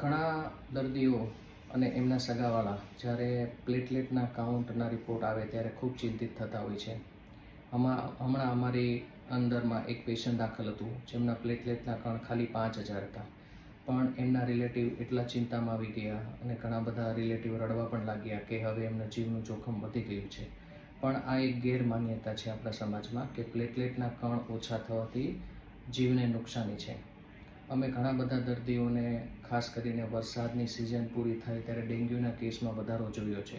ઘણા દર્દીઓ અને એમના સગાવાળા જ્યારે પ્લેટલેટના કાઉન્ટના રિપોર્ટ આવે ત્યારે ખૂબ ચિંતિત થતા હોય છે. હમણાં હમણાં અમારી અંદરમાં એક પેશન્ટ દાખલ હતું, જેમના પ્લેટલેટના કણ ખાલી પાંચ હજાર હતા. પણ એમના રિલેટિવ એટલા ચિંતામાં આવી ગયા અને ઘણા બધા રિલેટિવ રડવા પણ લાગ્યા કે હવે એમના જીવનું જોખમ વધી ગયું છે. પણ આ એક ગેરમાન્યતા છે આપણા સમાજમાં કે પ્લેટલેટના કણ ઓછા થવાથી જીવને નુકસાની છે. અમે ઘણા બધા દર્દીઓને, ખાસ કરીને વરસાદની સિઝન પૂરી થાય ત્યારે ડેન્ગ્યુના કેસમાં વધારો જોયો છે.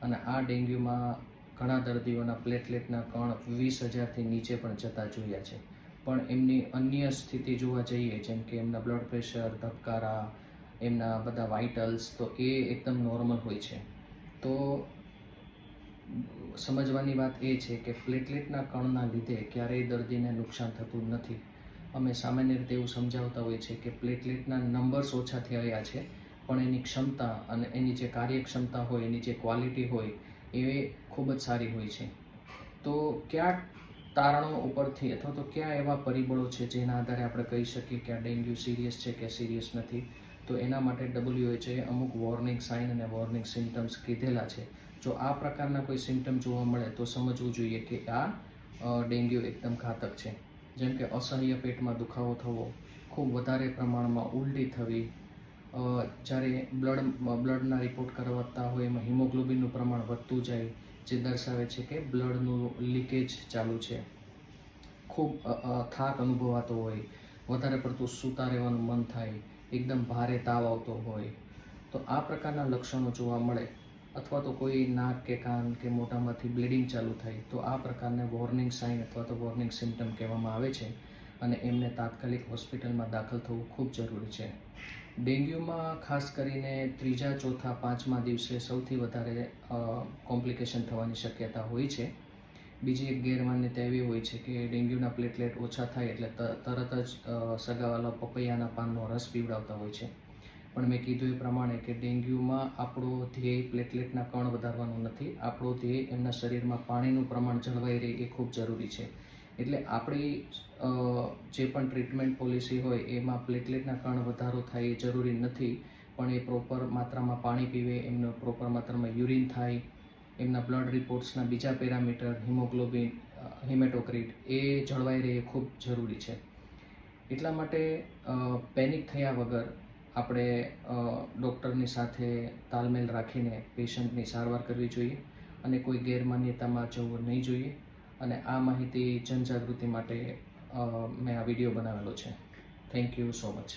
અને આ ડેન્ગ્યુમાં ઘણા દર્દીઓના પ્લેટલેટના કણ વીસ હજારથી નીચે પણ જતા જોયા છે. પણ એમની અન્ય સ્થિતિ જોવા જઈએ, જેમ કે એમના બ્લડ પ્રેશર ધબકારા, એમના બધા વાઇટલ્સ તો એ એકદમ નોર્મલ હોય છે. તો સમજવાની વાત એ છે કે પ્લેટલેટના કણના લીધે ક્યારેય દર્દીને નુકસાન થતું નથી. અમે સામાન્ય રીતે એવું સમજાવતા હોઈએ છીએ કે પ્લેટલેટના નંબર્સ ઓછા થયા છે, પણ એની ક્ષમતા અને એની જે કાર્યક્ષમતા હોય, એની જે ક્વોલિટી હોય, એ ખૂબ જ સારી હોય છે. તો ક્યાં તારણો ઉપરથી અથવા તો કયા એવા પરિબળો છે જેના આધારે આપણે કહી શકીએ કે આ ડેન્ગ્યુ સિરિયસ છે કે સિરિયસ નથી? તો એના માટે ડબલ્યુએચએ અમુક વોર્નિંગ સાઇન અને વોર્નિંગ સિમ્ટમ્સ કીધેલા છે. જો આ પ્રકારના કોઈ સિમ્ટમ જોવા મળે તો સમજવું જોઈએ કે આ ડેન્ગ્યુ એકદમ ઘાતક છે. જેમ કે અસહ્ય પેટમાં દુખાવો થવો, ખૂબ વધારે પ્રમાણમાં ઉલટી થવી જ્યારે બ્લડ, બ્લડના રિપોર્ટ કરવાતા હોય એમાં હિમોગ્લોબિનનું પ્રમાણ વધતું જાય, જે દર્શાવે છે કે બ્લડનું લીકેજ ચાલુ છે. ખૂબ થાક અનુભવાતો હોય, વધારે પડતું સૂતા રહેવાનું મન થાય, એકદમ ભારે તાવ આવતો હોય, તો આ પ્રકારના લક્ષણો જોવા મળે. અથવા તો કોઈ નાક કે કાન કે મોઢામાંથી બ્લીડિંગ ચાલુ થાય, તો આ પ્રકારને વોર્નિંગ સાઇન અથવા તો વોર્નિંગ સિમ્ટમ કહેવામાં આવે છે અને એમને તાત્કાલિક હોસ્પિટલમાં દાખલ થવું ખૂબ જરૂરી છે. ડેન્ગ્યુમાં ખાસ કરીને ત્રીજા, ચોથા, પાંચમા દિવસે સૌથી વધારે કોમ્પ્લિકેશન થવાની શક્યતા હોય છે. બીજી એક ગેરમાન્યતા એવી હોય છે કે ડેન્ગ્યુના પ્લેટલેટ ઓછા થાય એટલે તરત જ સગાવાલા પપૈયાના પાનનો રસ પીવડાવતા હોય છે. પણ મેં કીધું એ પ્રમાણે કે ડેન્ગ્યુમાં આપણો ધ્યેય પ્લેટલેટના કણ વધારવાનું નથી. આપણો ધ્યેય એમના શરીરમાં પાણીનું પ્રમાણ જળવાઈ રહે એ ખૂબ જરૂરી છે. એટલે આપણી જે પણ ટ્રીટમેન્ટ પોલિસી હોય એમાં પ્લેટલેટના કણ વધારો થાય એ જરૂરી નથી, પણ એ પ્રોપર માત્રામાં પાણી પીવે, એમનો પ્રોપર માત્રામાં યુરિન થાય, એમના બ્લડ રિપોર્ટ્સના બીજા પેરામીટર હિમોગ્લોબિન હિમેટોક્રિટ એ જળવાઈ રહે એ ખૂબ જરૂરી છે. એટલા માટે પેનિક થયા વગર આપણે ડૉક્ટરની સાથે તાલમેલ રાખીને પેશન્ટની સારવાર કરવી જોઈએ અને કોઈ ગેરમાન્યતામાં જવું નહીં જોઈએ. અને આ માહિતી જનજાગૃતિ માટે મેં આ વીડિયો બનાવેલો છે. Thank you so much